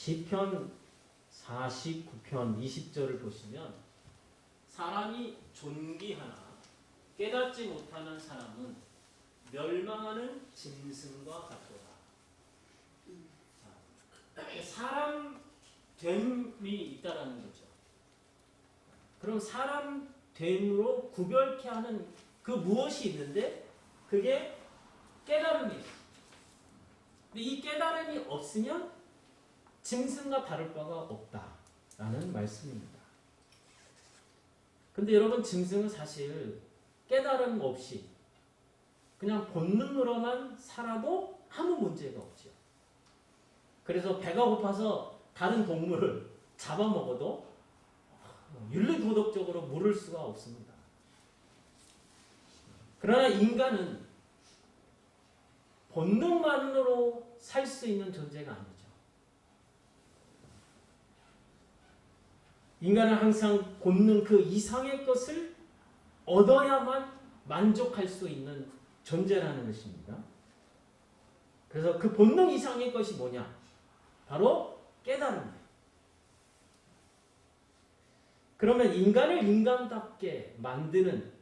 시편 49편 20절을 보시면 사람이 존귀하나 깨닫지 못하는 사람은 멸망하는 짐승과 같도다. 자, 사람 됨이 있다라는 거죠. 그럼 사람 됨으로 구별케 하는 그 무엇이 있는데 그게 깨달음이에요. 근데 이 깨달음이 없으면 짐승과 다를 바가 없다라는 말씀입니다. 근데 여러분 짐승은 사실 깨달음 없이 그냥 본능으로만 살아도 아무 문제가 없죠. 그래서 배가 고파서 다른 동물을 잡아먹어도 윤리도덕적으로 물을 수가 없습니다. 그러나 인간은 본능만으로 살 수 있는 존재가 아니죠. 인간은 항상 본능 그 이상의 것을 얻어야만 만족할 수 있는 존재라는 것입니다. 그래서 그 본능 이상의 것이 뭐냐? 바로 깨달음이에요. 그러면 인간을 인간답게 만드는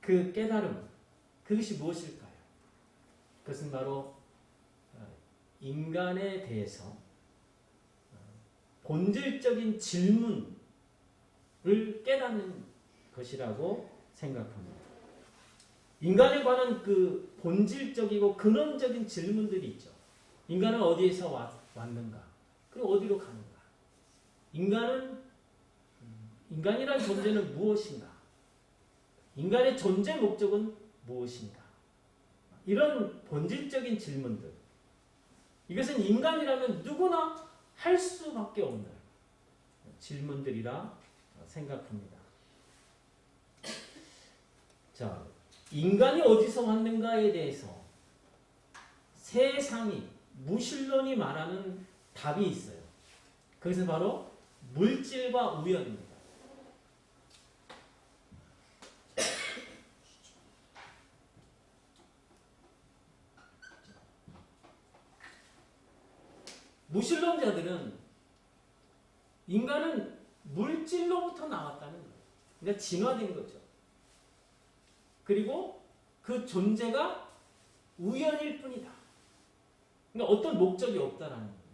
그 깨달음, 그것이 무엇일까요? 그것은 바로 어, 인간에 대해서 어, 본질적인 질문을 깨닫는 것이라고 생각합니다. 인간에 관한 그 본질적이고 근원적인 질문들이 있죠. 인간은 어디에서 왔, 왔는가? 그리고 어디로 가는가? 인간은 인간이란 존재는 무엇인가? 인간의 존재 목적은 무엇인가? 이런 본질적인 질문들. 이것은 인간이라면 누구나 할 수밖에 없는 질문들이라 생각합니다. 자, 인간이 어디서 왔는가에 대해서 세상이 무신론이 말하는 답이 있어요. 그것은 바로 물질과 우연입니다. 무신론자들은 인간은 물질로부터 나왔다는 거예요. 그러니까 진화된 거죠. 그리고 그 존재가 우연일 뿐이다. 그러니까 어떤 목적이 없다라는 겁니다.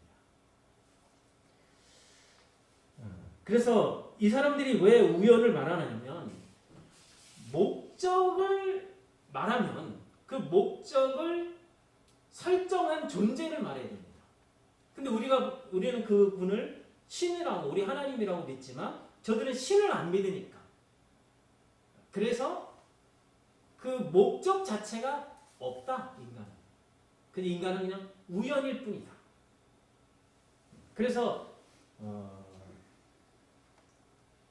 그래서 이 사람들이 왜 우연을 말하냐면 목적을 말하면 그 목적을 설정한 존재를 말해야 됩니다. 근데 우리가 우리는 그 분을 신이라고 우리 하나님이라고 믿지만 저들은 신을 안 믿으니까. 그래서 그 목적 자체가 없다 인간은. 근데 인간은 그냥 우연일 뿐이다. 그래서 어,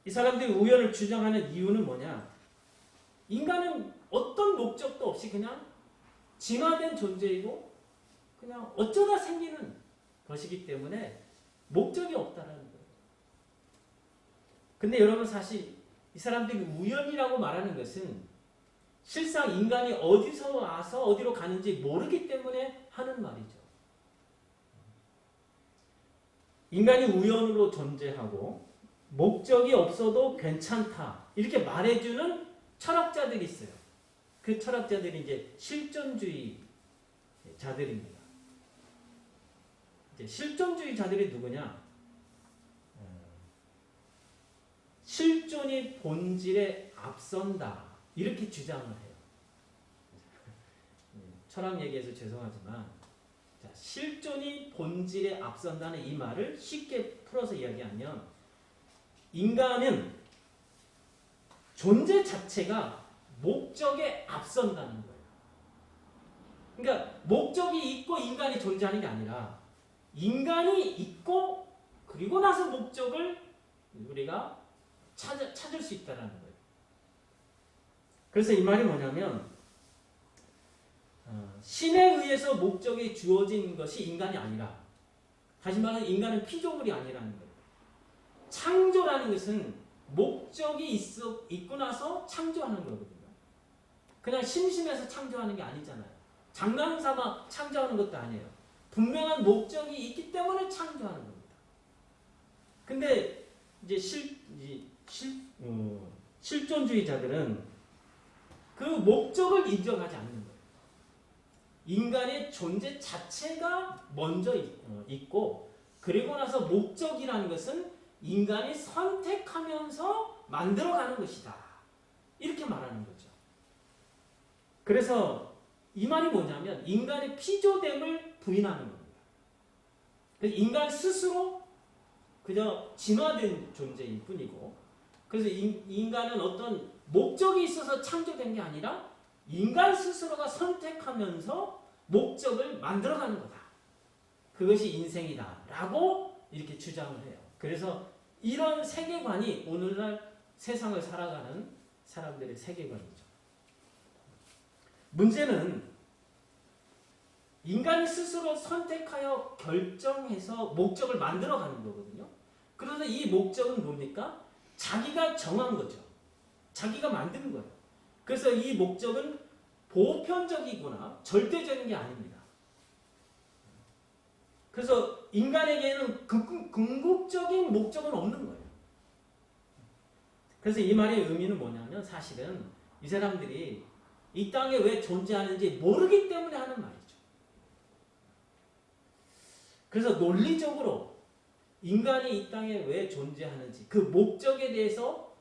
이 사람들이 우연을 주장하는 이유는 뭐냐? 인간은 어떤 목적도 없이 그냥 진화된 존재이고 그냥 어쩌다 생기는 것이기 때문에 목적이 없다라는 거예요. 근데 여러분 사실 이 사람들이 우연이라고 말하는 것은 실상 인간이 어디서 와서 어디로 가는지 모르기 때문에 하는 말이죠. 인간이 우연으로 존재하고 목적이 없어도 괜찮다. 이렇게 말해주는 철학자들이 있어요. 그 철학자들이 이제 실존주의 자들입니다. 실존주의자들이 누구냐? 실존이 본질에 앞선다. 이렇게 주장을 해요. 철학 얘기해서 죄송하지만 자, 실존이 본질에 앞선다는 이 말을 쉽게 풀어서 이야기하면 인간은 존재 자체가 목적에 앞선다는 거예요. 그러니까 목적이 있고 인간이 존재하는 게 아니라 인간이 있고 그리고 나서 목적을 우리가 찾아, 찾을 수 있다는 거예요. 그래서 이 말이 뭐냐면 어, 신에 의해서 목적이 주어진 것이 인간이 아니라 다시 말하면 인간은 피조물이 아니라는 거예요. 창조라는 것은 목적이 있어, 있고 나서 창조하는 거거든요. 그냥 심심해서 창조하는 게 아니잖아요. 장난삼아 창조하는 것도 아니에요. 분명한 목적이 있기 때문에 창조하는 겁니다. 근데 이제 실, 실, 어, 실존주의자들은 그 목적을 인정하지 않는 거예요. 인간의 존재 자체가 먼저 있- 어, 있고 그리고 나서 목적이라는 것은 인간이 선택하면서 만들어가는 것이다. 이렇게 말하는 거죠. 그래서 이 말이 뭐냐면 인간의 피조됨을 부인하는 겁니다. 인간 스스로 그저 진화된 존재일 뿐이고 그래서 인, 인간은 어떤 목적이 있어서 창조된 게 아니라 인간 스스로가 선택하면서 목적을 만들어가는 거다. 그것이 인생이다. 라고 이렇게 주장을 해요. 그래서 이런 세계관이 오늘날 세상을 살아가는 사람들의 세계관이죠. 문제는 인간이 스스로 선택하여 결정해서 목적을 만들어 가는 거거든요. 그래서 이 목적은 뭡니까? 자기가 정한 거죠. 자기가 만든 거예요. 그래서 이 목적은 보편적이거나 절대적인 게 아닙니다. 그래서 인간에게는 궁- 궁극적인 목적은 없는 거예요. 그래서 이 말의 의미는 뭐냐면 사실은 이 사람들이 이 땅에 왜 존재하는지 모르기 때문에 하는 말이죠. 그래서 논리적으로 인간이 이 땅에 왜 존재하는지 그 목적에 대해서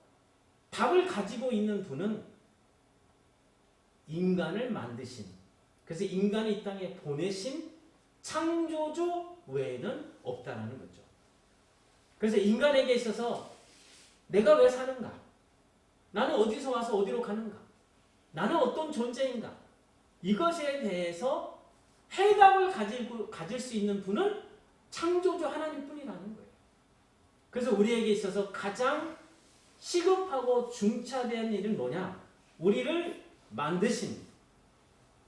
답을 가지고 있는 분은 인간을 만드신 그래서 인간이 이 땅에 보내신 창조주 외에는 없다라는 거죠. 그래서 인간에게 있어서 내가 왜 사는가? 나는 어디서 와서 어디로 가는가? 나는 어떤 존재인가? 이것에 대해서 해답을 가지고, 가질 수 있는 분은 창조주 하나님 뿐이라는 거예요. 그래서 우리에게 있어서 가장 시급하고 중차대한 일은 뭐냐? 우리를 만드신.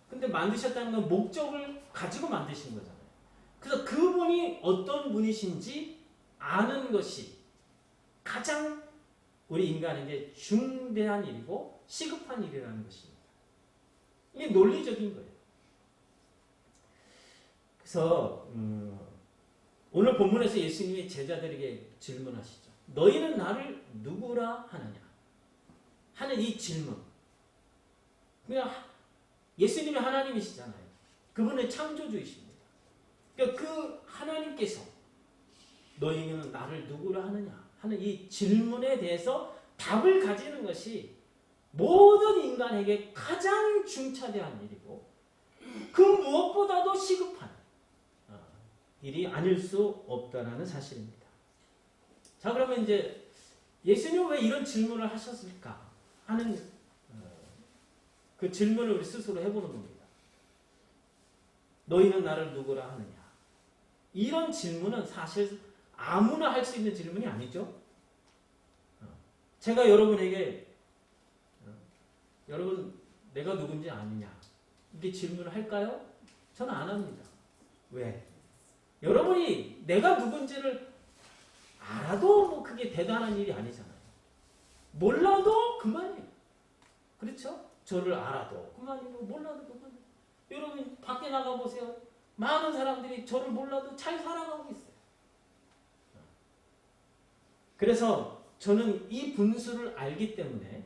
근데 만드셨다는 건 목적을 가지고 만드신 거잖아요. 그래서 그분이 어떤 분이신지 아는 것이 가장 우리 인간에게 중대한 일이고 시급한 일이라는 것입니다. 이게 논리적인 거예요. 그래서 음, 오늘 본문에서 예수님이 제자들에게 질문하시죠. 너희는 나를 누구라 하느냐? 하는 이 질문. 그냥 예수님이 하나님이시잖아요. 그분은 창조주이십니다. 그러니까 그 하나님께서 너희는 나를 누구라 하느냐 하는 이 질문에 대해서 답을 가지는 것이 모든 인간에게 가장 중차대한 일이고 그 무엇보다도 시급한 어, 일이 아닐 수 없다라는 사실입니다. 자 그러면 이제 예수님은 왜 이런 질문을 하셨을까 하는 어, 그 질문을 우리 스스로 해보는 겁니다. 너희는 나를 누구라 하느냐? 이런 질문은 사실 아무나 할 수 있는 질문이 아니죠. 어, 제가 여러분에게 어, 여러분 내가 누군지 아느냐 이렇게 질문을 할까요? 저는 안 합니다. 왜? 여러분이 내가 누군지를 알아도 뭐 그게 대단한 일이 아니잖아요. 몰라도 그만이에요. 그렇죠? 저를 알아도 그만이고 몰라도 그만이에요. 여러분 밖에 나가 보세요. 많은 사람들이 저를 몰라도 잘 살아가고 있어요. 그래서 저는 이 분수를 알기 때문에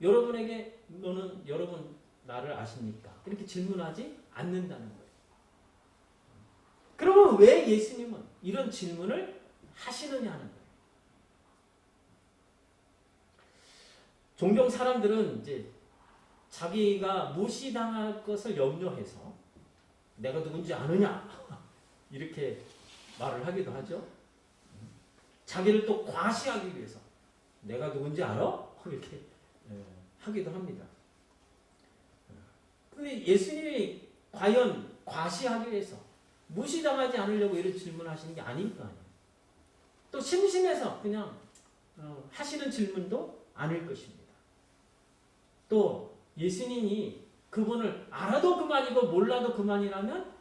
여러분에게 너는 여러분 나를 아십니까? 이렇게 질문하지 않는다는 거예요. 그러면 왜 예수님은 이런 질문을 하시느냐 하는. 종종 사람들은 이제 자기가 무시당할 것을 염려해서 내가 누군지 아느냐 이렇게 말을 하기도 하죠. 자기를 또 과시하기 위해서 내가 누군지 알아? 이렇게 예, 하기도 합니다. 근데 예수님이 과연 과시하기 위해서 무시당하지 않으려고 이런 질문을 하시는 게 아닐 거 아니에요. 또 심심해서 그냥 어, 하시는 질문도 아닐 것입니다. 또 예수님이 그분을 알아도 그만이고 몰라도 그만이라면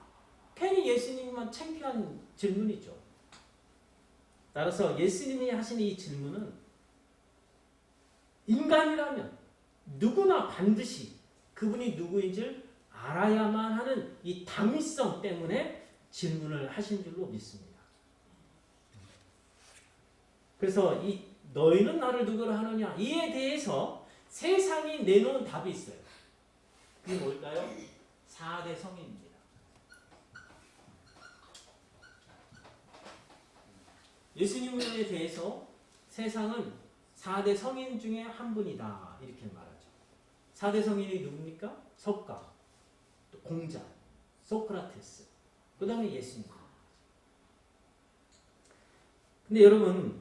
괜히 예수님만 창피한 질문이죠. 따라서 예수님이 하신 이 질문은 인간이라면 누구나 반드시 그분이 누구인지를 알아야만 하는 이 당위성 때문에 질문을 하신 줄로 믿습니다. 그래서 이 너희는 나를 누구로 하느냐 이에 대해서 세상이 내놓은 답이 있어요. 그게 뭘까요? 4대 성인입니다. 예수님에 대해서 세상은 4대 성인 중에 한 분이다 이렇게 말하죠. 4대 성인이 누굽니까? 석가, 또 공자, 소크라테스, 그 다음에 예수님. 근데 여러분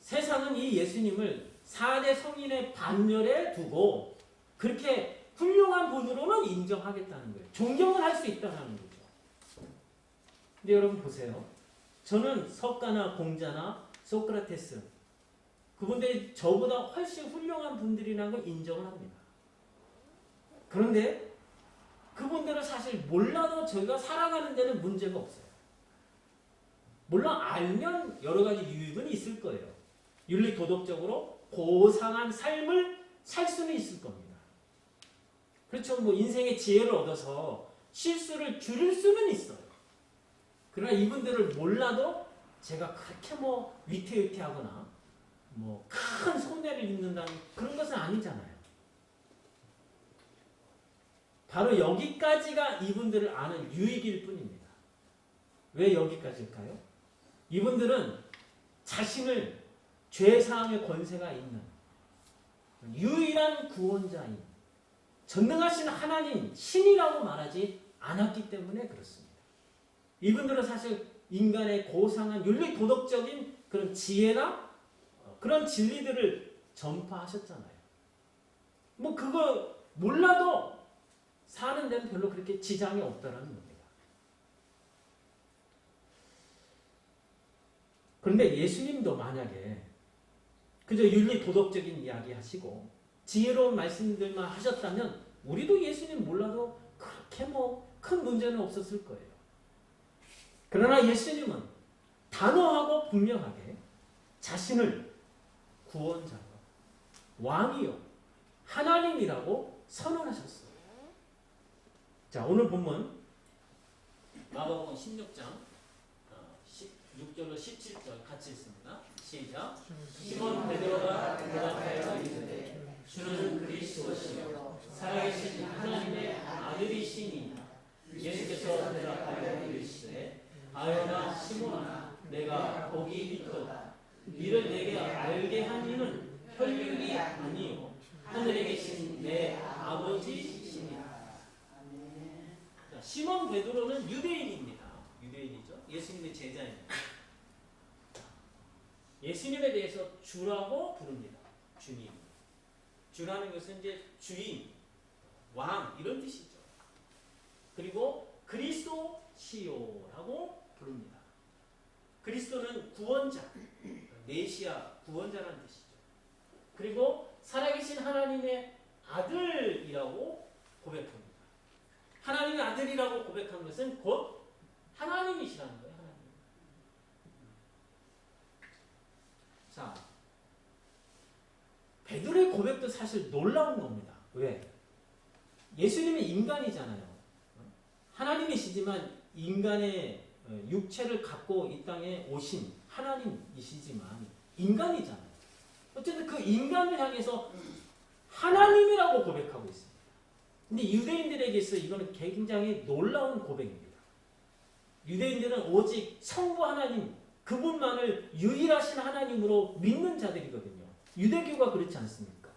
세상은 이 예수님을 4대 성인의 반열에 두고 그렇게 훌륭한 분으로는 인정하겠다는 거예요. 존경을 할 수 있다는 거죠. 근데 여러분 보세요. 저는 석가나 공자나 소크라테스 그분들이 저보다 훨씬 훌륭한 분들이라는 걸 인정을 합니다. 그런데 그분들은 사실 몰라도 저희가 살아가는 데는 문제가 없어요. 물론 알면 여러 가지 유익은 있을 거예요. 윤리 도덕적으로 고상한 삶을 살 수는 있을 겁니다. 그렇죠. 뭐 인생의 지혜를 얻어서 실수를 줄일 수는 있어요. 그러나 이분들을 몰라도 제가 그렇게 뭐 위태위태하거나 뭐 큰 손해를 입는다는 그런 것은 아니잖아요. 바로 여기까지가 이분들을 아는 유익일 뿐입니다. 왜 여기까지일까요? 이분들은 자신을 죄사함의 권세가 있는 유일한 구원자인 전능하신 하나님 신이라고 말하지 않았기 때문에 그렇습니다. 이분들은 사실 인간의 고상한 윤리 도덕적인 그런 지혜나 어, 그런 진리들을 전파하셨잖아요. 뭐 그거 몰라도 사는 데는 별로 그렇게 지장이 없다라는 겁니다. 그런데 예수님도 만약에 그저 윤리 도덕적인 이야기 하시고 지혜로운 말씀들만 하셨다면 우리도 예수님 몰라도 그렇게 뭐 큰 문제는 없었을 거예요. 그러나 예수님은 단호하고 분명하게 자신을 구원자로 왕이요 하나님이라고 선언하셨어요. 자 오늘 본문 마가복음 16장 16절로 17절 같이 읽습니다. 시작. 시몬 베드로가 대답하여 이르되 주는 그리스도시요 살아계신 하나님의 아들이시니 예수께서 대답하여 이르시되 아여나 시몬아 내가 복이 있도다 이를 내게 알게 한 이는 혈육이 아니요 하늘에 계신 내. 자, 시몬 베드로는 유대인입니다. 유대인이죠. 예수님의 제자입니다. 예수님에 대해서 주라고 부릅니다. 주님. 주라는 것은 이제 주인, 왕 이런 뜻이죠. 그리고 그리스도시요라고 부릅니다. 그리스도는 구원자, 메시아 구원자라는 뜻이죠. 그리고 살아계신 하나님의 아들이라고 고백합니다. 하나님의 아들이라고 고백한 것은 곧 하나님이시라는 거예요. 하나님. 자, 베드로의 고백도 사실 놀라운 겁니다. 왜? 예수님이 인간이잖아요. 하나님이시지만 인간의 어, 육체를 갖고 이 땅에 오신 하나님이시지만 인간이잖아요. 어쨌든 그 인간을 향해서 하나님이라고 고백하고 있습니다. 근데 유대인들에게 있어 이거는 굉장히 놀라운 고백입니다. 유대인들은 오직 성부 하나님 그분만을 유일하신 하나님으로 믿는 자들이거든요. 유대교가 그렇지 않습니까?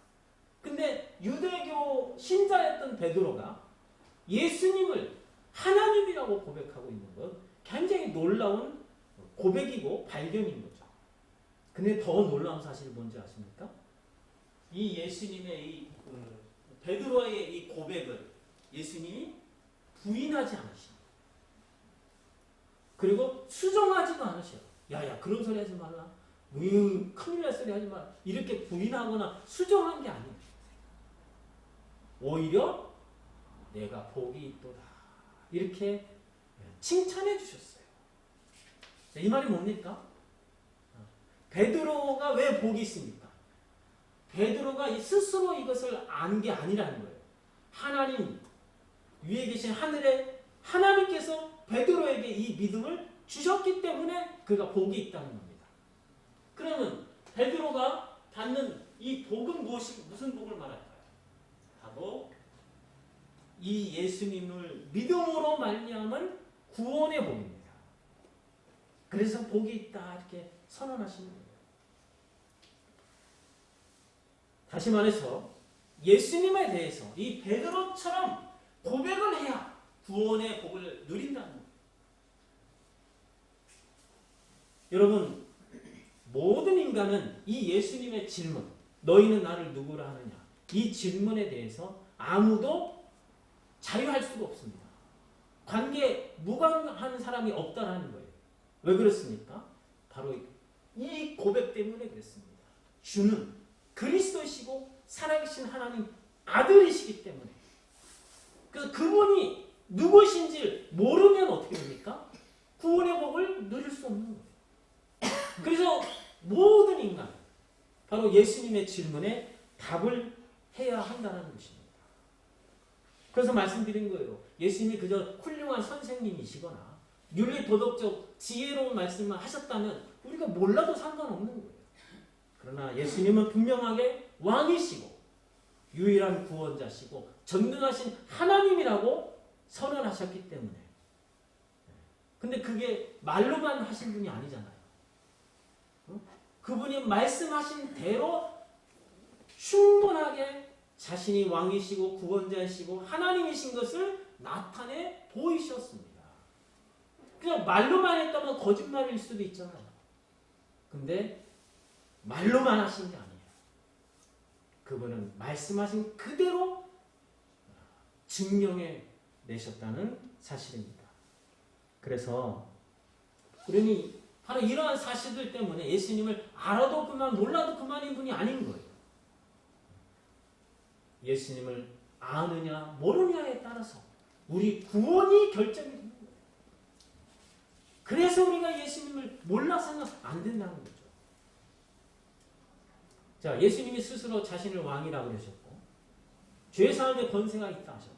근데 유대교 신자였던 베드로가 예수님을 하나님이라고 고백하고 있는 건 굉장히 놀라운 고백이고 발견인 거죠. 근데 더 놀라운 사실이 뭔지 아십니까? 이 예수님의 이 그, 베드로의 이 고백을 예수님이 부인하지 않으십니다. 그리고 수정하지도 않으셔요. 야야 그런 소리 하지 말라. 으, 큰일 날 소리 하지 마. 이렇게 부인하거나 수정한 게 아니에요. 오히려 내가 복이 있도다. 이렇게 칭찬해 주셨어요. 자, 이 말이 뭡니까? 베드로가 왜 복이 있습니까? 베드로가 스스로 이것을 안게 아니라는 거예요. 하나님 위에 계신 하늘의 하나님께서 베드로에게 이 믿음을 주셨기 때문에 그가 복이 있다는 겁니다. 그러면 베드로가 받는 이 복은 무엇이 무슨 복을 말할까요? 바로 이 예수님을 믿음으로 말미암은 구원의 복입니다. 그래서 복이 있다 이렇게 선언하시는 거예요. 다시 말해서 예수님에 대해서 이 베드로처럼 고백을 해야 구원의 복을 누린다는 거예요. 여러분 모든 인간은 이 예수님의 질문 너희는 나를 누구라 하느냐 이 질문에 대해서 아무도 자유할 수가 없습니다. 관계 무관한 사람이 없다라는 거예요. 왜 그렇습니까? 바로 이 고백 때문에 그랬습니다. 주는 그리스도시고 살아계신 하나님 아들이시기 때문에 그래서 그분이 누구신지 모르면 어떻게 됩니까? 구원의 복을 누릴 수 없는 거예요. 그래서 모든 인간 바로 예수님의 질문에 답을 해야 한다는 것입니다. 그래서 말씀드린 거예요. 예수님이 그저 훌륭한 선생님이시거나 윤리 도덕적 지혜로운 말씀을 하셨다면 우리가 몰라도 상관없는 거예요. 그러나 예수님은 분명하게 왕이시고 유일한 구원자시고 전능하신 하나님이라고 선언하셨기 때문에 근데 그게 말로만 하신 분이 아니잖아요. 어? 그분이 말씀하신 대로 충분하게 자신이 왕이시고 구원자이시고 하나님이신 것을 나타내 보이셨습니다. 그냥 말로만 했다면 거짓말일 수도 있잖아요. 근데 말로만 하신 게 아니에요. 그분은 말씀하신 그대로 증명해 내셨다는 사실입니다. 그래서 그러니 바로 이러한 사실들 때문에 예수님을 알아도 그만 몰라도 그만인 분이 아닌 거예요. 예수님을 아느냐 모르냐에 따라서 우리 구원이 결정이 되는 거예요. 그래서 우리가 예수님을 몰라서는 안 된다는 거죠. 자, 예수님이 스스로 자신을 왕이라고 그러셨고 죄 사함의 권세가 있다 하셨고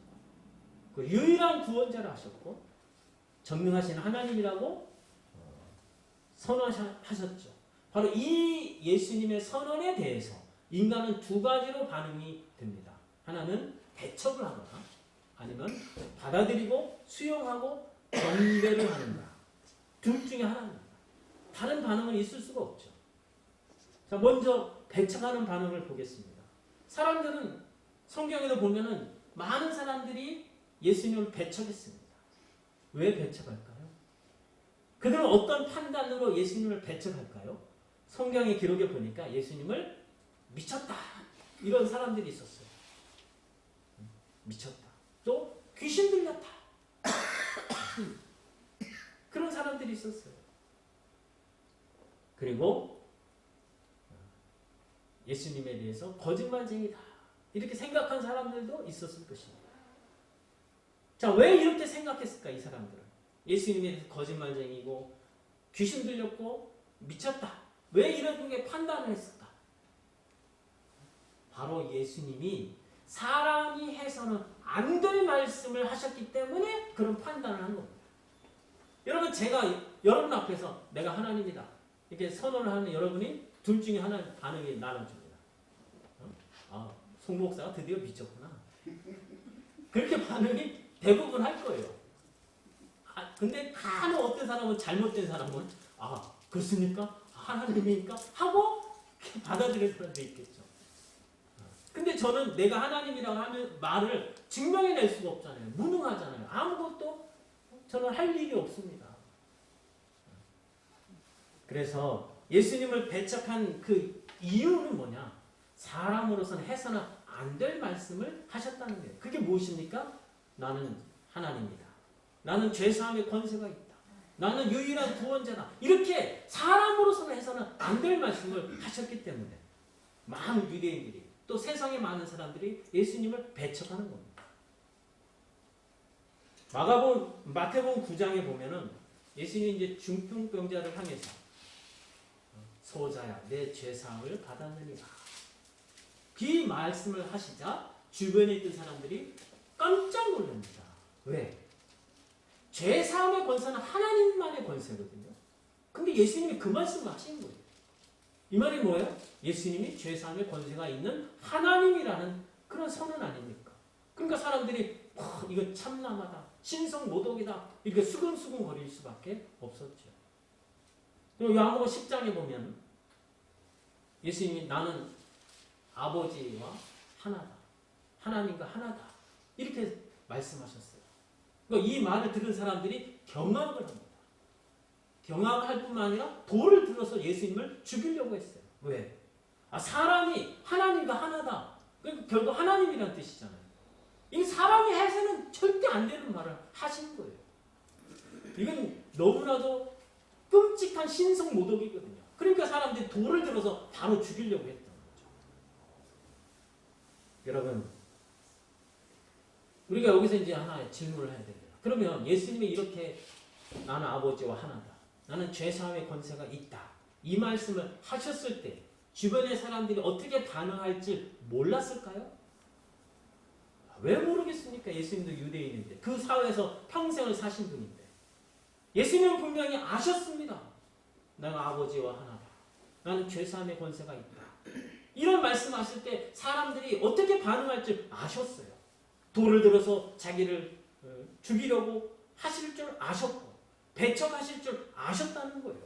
그 유일한 구원자라 하셨고 전능하신 하나님이라고 선언하셨죠. 바로 이 예수님의 선언에 대해서 인간은 두 가지로 반응이 됩니다. 하나는 대척을 하거나 아니면 받아들이고 수용하고 경배를 하는가. 둘 중에 하나입니다. 다른 반응은 있을 수가 없죠. 자, 먼저 배척하는 반응을 보겠습니다. 사람들은 성경에도 보면은 많은 사람들이 예수님을 배척했습니다. 왜 배척할까요? 그들은 어떤 판단으로 예수님을 배척할까요? 성경의 기록에 보니까 예수님을 미쳤다. 이런 사람들이 있었어요. 미쳤다. 또 귀신 들렸다. 그런 사람들이 있었어요. 그리고 예수님에 대해서 거짓말쟁이다. 이렇게 생각한 사람들도 있었을 것입니다. 자, 왜 이렇게 생각했을까, 이 사람들은? 예수님에 대해서 거짓말쟁이고, 귀신 들렸고, 미쳤다. 왜 이렇게 판단을 했을까? 바로 예수님이 사람이 해서는 안 될 말씀을 하셨기 때문에 그런 판단을 한 겁니다. 여러분, 제가 여러분 앞에서 내가 하나님이다. 이렇게 선언을 하는 여러분이 둘 중에 하나 반응이? 아, 송 목사가 드디어 미쳤구나. 그렇게 반응이 대부분 할 거예요. 아, 근데 간혹 어떤 사람은 잘못된 사람은 아 그렇습니까? 하나님이니까 하고 받아들일 사람도 있겠죠. 근데 저는 내가 하나님이라고 하면 말을 증명해낼 수가 없잖아요. 무능하잖아요. 아무것도 저는 할 일이 없습니다. 그래서 예수님을 배척한 그 이유는 뭐냐? 사람으로서는 해서는 안 될 말씀을 하셨다는 거예요. 그게 무엇입니까? 나는 하나님이다. 나는 죄사함의 권세가 있다. 나는 유일한 구원자다. 이렇게 사람으로서는 해서는 안 될 말씀을 하셨기 때문에 많은 유대인들이 또 세상의 많은 사람들이 예수님을 배척하는 겁니다. 마가복 마태복음 9장에 보면은 예수님이 이제 중풍병자를 향해서 소자야 내 죄 사함을 받았느니라. 이 말씀을 하시자 주변에 있던 사람들이 깜짝 놀랍니다. 왜? 죄 사함의 권세는 하나님만의 권세거든요. 근데 예수님이 그 말씀을 하신 거예요. 이 말이 뭐예요? 예수님이 죄 사함의 권세가 있는 하나님이라는 그런 선언 아닙니까? 그러니까 사람들이 와, 이거 참남하다, 신성 모독이다 이렇게 수근수근 거릴 수밖에 없었죠. 그리고 요한복음 10장에 보면 예수님이 나는 아버지와 하나다. 하나님과 하나다. 이렇게 말씀하셨어요. 그러니까 이 말을 들은 사람들이 경악을 합니다. 경악할 뿐만 아니라 돌을 들어서 예수님을 죽이려고 했어요. 왜? 아, 사람이 하나님과 하나다. 그러니까 결국 하나님이라는 뜻이잖아요. 이 사람이 해서는 절대 안 되는 말을 하신 거예요. 이건 너무나도 끔찍한 신성 모독이거든요. 그러니까 사람들이 돌을 들어서 바로 죽이려고 거죠. 여러분, 우리가 여기서 이제 하나 질문을 해야 됩니다. 그러면 예수님이 이렇게 나는 아버지와 하나다. 나는 죄사함의 권세가 있다. 이 말씀을 하셨을 때 주변의 사람들이 어떻게 반응할지 몰랐을까요? 왜 모르겠습니까? 예수님도 유대인인데 그 사회에서 평생을 사신 분인데 예수님은 분명히 아셨습니다. 내가 아버지와 하나다. 나는 죄사함의 권세가 있다. 이런 말씀하실 때 사람들이 어떻게 반응할지 아셨어요. 돌을 들어서 자기를 어, 죽이려고 하실 줄 아셨고 배척하실 줄 아셨다는 거예요.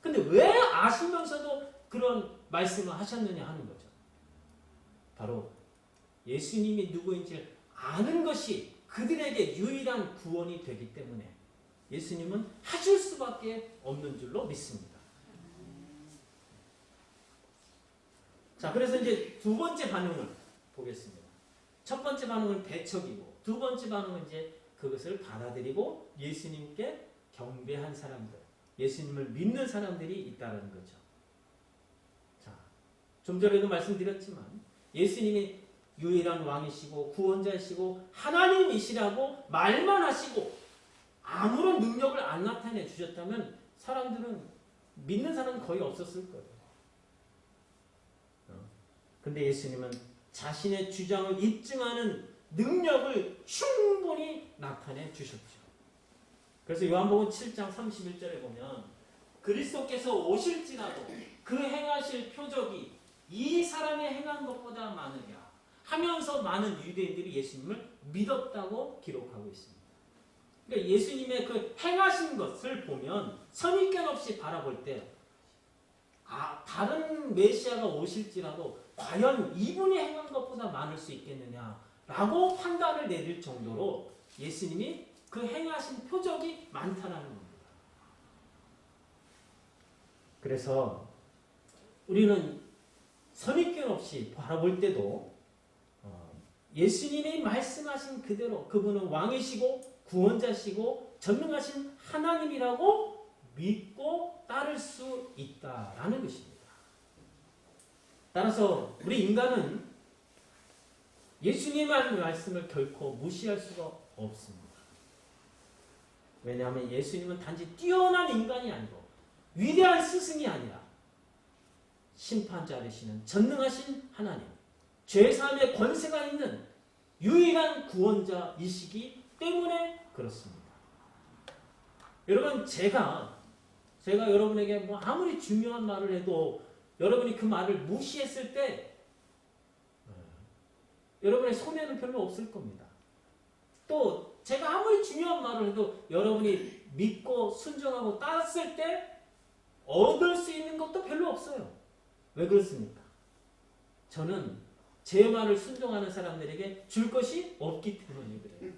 근데 왜 아시면서도 그런 말씀을 하셨느냐 하는 거죠. 바로 예수님이 누구인지 아는 것이 그들에게 유일한 구원이 되기 때문에 예수님은 하실 수밖에 없는 줄로 믿습니다. 자, 그래서 이제 두 번째 반응을 보겠습니다. 첫 번째 반응은 배척이고, 두 번째 반응은 이제 그것을 받아들이고 예수님께 경배한 사람들, 예수님을 믿는 사람들이 있다는 거죠. 자, 좀 전에도 말씀드렸지만 예수님이 유일한 왕이시고 구원자이시고 하나님이시라고 말만 하시고 아무런 능력을 안 나타내 주셨다면 사람들은 믿는 사람은 거의 없었을 거예요. 어. 근데 예수님은 자신의 주장을 입증하는 능력을 충분히 나타내 주셨죠. 그래서 요한복음 7장 31절에 보면 그리스도께서 오실지라도 그 행하실 표적이 이 사람이 행한 것보다 많으랴 하면서 많은 유대인들이 예수님을 믿었다고 기록하고 있습니다. 그러니까 예수님의 그 행하신 것을 보면 선입견 없이 바라볼 때 아, 다른 메시아가 오실지라도 과연 이분이 행한 것보다 많을 수 있겠느냐라고 판단을 내릴 정도로 예수님이 그 행하신 표적이 많다는 겁니다. 그래서 우리는 선입견 없이 바라볼 때도 어, 예수님이 말씀하신 그대로 그분은 왕이시고 구원자시고 전능하신 하나님이라고 믿고 따를 수 있다라는 것입니다. 따라서 우리 인간은 예수님의 말씀을 결코 무시할 수가 없습니다. 왜냐하면 예수님은 단지 뛰어난 인간이 아니고 위대한 스승이 아니라 심판자이시는 전능하신 하나님, 죄사함의 권세가 있는 유일한 구원자이시기 때문에 그렇습니다. 여러분 제가 제가 여러분에게 뭐 아무리 중요한 말을 해도 여러분이 그 말을 무시했을 때 여러분의 손해는 별로 없을 겁니다. 또 제가 아무리 중요한 말을 해도 여러분이 믿고 순종하고 따랐을 때 얻을 수 있는 것도 별로 없어요. 왜 그렇습니까? 저는 제 말을 순종하는 사람들에게 줄 것이 없기 때문에 그래요.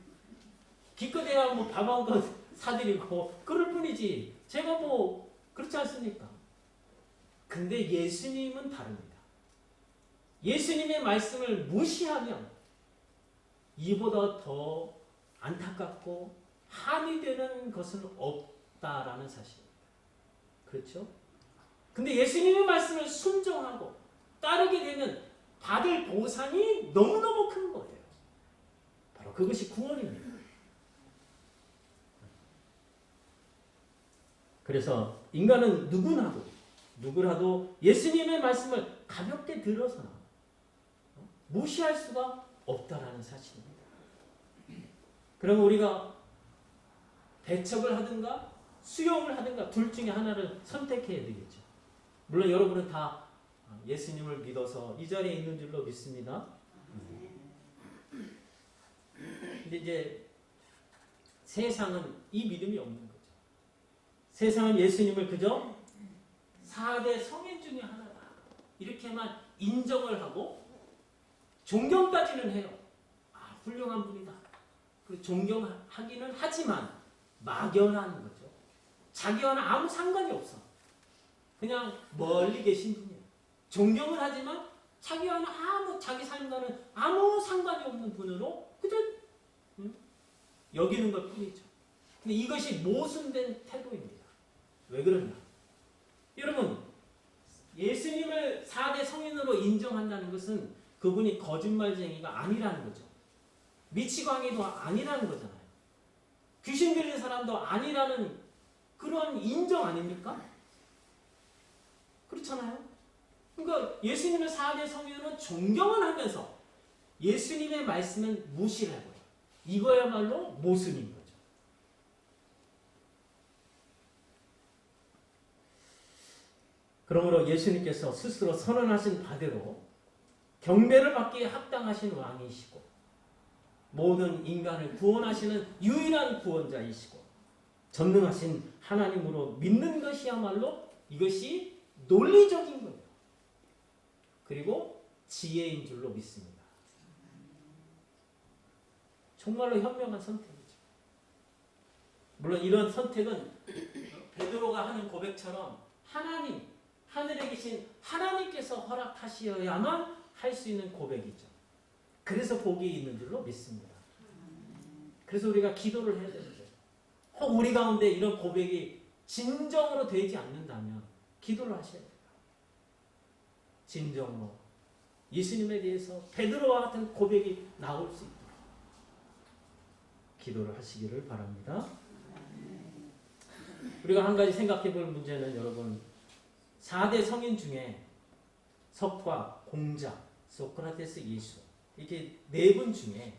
기껏해야 뭐밥한번 사드리고 그럴 뿐이지 제가 뭐 그렇지 않습니까? 근데 예수님은 다릅니다. 예수님의 말씀을 무시하면 이보다 더 안타깝고 한이 되는 것은 없다라는 사실입니다. 그렇죠? 근데 예수님의 말씀을 순종하고 따르게 되면 받을 보상이 너무너무 큰 거예요. 바로 그것이 구원입니다. 그래서 인간은 누구나도 누구라도 예수님의 말씀을 가볍게 들어서나 무시할 수가 없다라는 사실입니다. 그럼 우리가 배척을 하든가 수용을 하든가 둘 중에 하나를 선택해야 되겠죠. 물론 여러분은 다 예수님을 믿어서 이 자리에 있는 줄로 믿습니다. 근데 이제 세상은 이 믿음이 없는 거죠. 세상은 예수님을 그저 4대 성인 중에 하나다. 이렇게만 인정을 하고 존경까지는 해요. 아, 훌륭한 분이다. 그 존경하기는 하지만 막연한 거죠. 자기와는 아무 상관이 없어. 그냥 멀리 계신 분이에요. 존경을 하지만 자기와는 아무 자기 삶과는 아무 상관이 없는 분으로 그저 음, 여기는 것 뿐이죠. 근데 이것이 모순된 태도입니다. 왜 그러냐? 여러분, 예수님을 4대 성인으로 인정한다는 것은 그분이 거짓말쟁이가 아니라는 거죠. 미치광이도 아니라는 거잖아요. 귀신 들린 사람도 아니라는 그런 인정 아닙니까? 그렇잖아요. 그러니까 예수님을 4대 성인으로 존경을 하면서 예수님의 말씀은 무시를 하고요. 이거야말로 모순인 거죠. 그러므로 예수님께서 스스로 선언하신 바대로 경배를 받기에 합당하신 왕이시고 모든 인간을 구원하시는 유일한 구원자이시고 전능하신 하나님으로 믿는 것이야말로 이것이 논리적인 거예요. 그리고 지혜인 줄로 믿습니다. 정말로 현명한 선택이죠. 물론 이런 선택은 베드로가 하는 고백처럼 하나님, 하늘에 계신 하나님께서 허락하시어야만 할 수 있는 고백이죠. 그래서 복이 있는 줄로 믿습니다. 그래서 우리가 기도를 해야 되는데, 혹 우리 가운데 이런 고백이 진정으로 되지 않는다면 기도를 하셔야 돼요. 진정으로 예수님에 대해서 베드로와 같은 고백이 나올 수 있도록 기도를 하시기를 바랍니다. 우리가 한 가지 생각해 볼 문제는 여러분 4대 성인 중에 석화, 공자, 소크라테스, 예수 이렇게 네 분 중에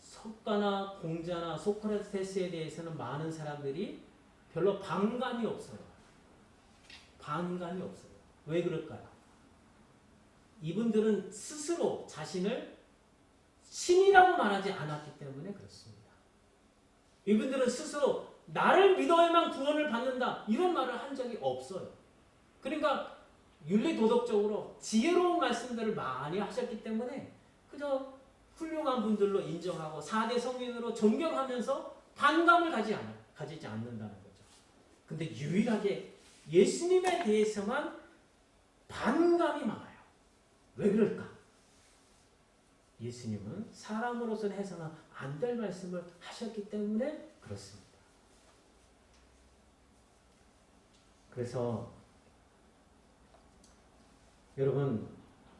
석가나 공자나 소크라테스에 대해서는 많은 사람들이 별로 반감이 없어요. 반감이 없어요. 왜 그럴까요? 이분들은 스스로 자신을 신이라고 말하지 않았기 때문에 그렇습니다. 이분들은 스스로 나를 믿어야만 구원을 받는다 이런 말을 한 적이 없어요. 그러니까 윤리 도덕적으로 지혜로운 말씀들을 많이 하셨기 때문에 그저 훌륭한 분들로 인정하고 4대 성인으로 존경하면서 반감을 가지 않, 가지지 않는다는 거죠. 근데 유일하게 예수님에 대해서만 반감이 많아요. 왜 그럴까? 예수님은 사람으로서는 해서는 안 될 말씀을 하셨기 때문에 그렇습니다. 그래서 여러분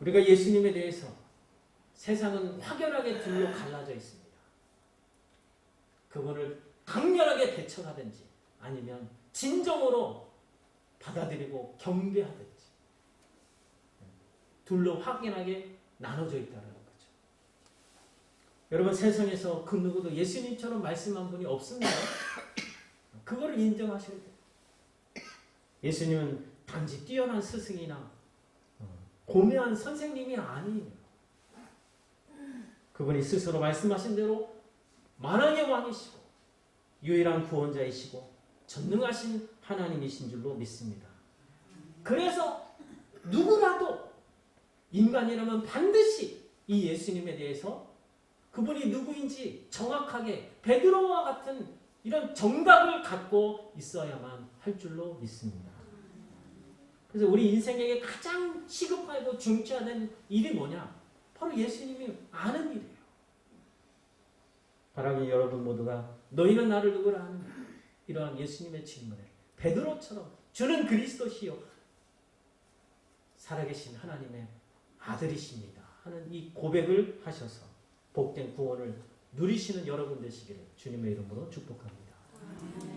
우리가 예수님에 대해서 세상은 확연하게 둘로 갈라져 있습니다. 그분을 강렬하게 배척하든지 아니면 진정으로 받아들이고 경배하든지 둘로 확연하게 나눠져 있다는 거죠. 여러분 세상에서 그 누구도 예수님처럼 말씀한 분이 없습니다. 그거를 인정하셔야 돼요. 예수님은 단지 뛰어난 스승이나 고매한 선생님이 아니에요. 그분이 스스로 말씀하신 대로 만왕의 왕이시고 유일한 구원자이시고 전능하신 하나님이신 줄로 믿습니다. 그래서 누구라도 인간이라면 반드시 이 예수님에 대해서 그분이 누구인지 정확하게 베드로와 같은 이런 정답을 갖고 있어야만 할 줄로 믿습니다. 그래서 우리 인생에게 가장 시급하고 중요한 일이 뭐냐? 바로 예수님이 아는 일이에요. 바라기 여러분 모두가 너희는 나를 누구라 하는 이러한 예수님의 질문에 베드로처럼 주는 그리스도시요 살아계신 하나님의 아들이십니다 하는 이 고백을 하셔서 복된 구원을 누리시는 여러분 되시기를 주님의 이름으로 축복합니다.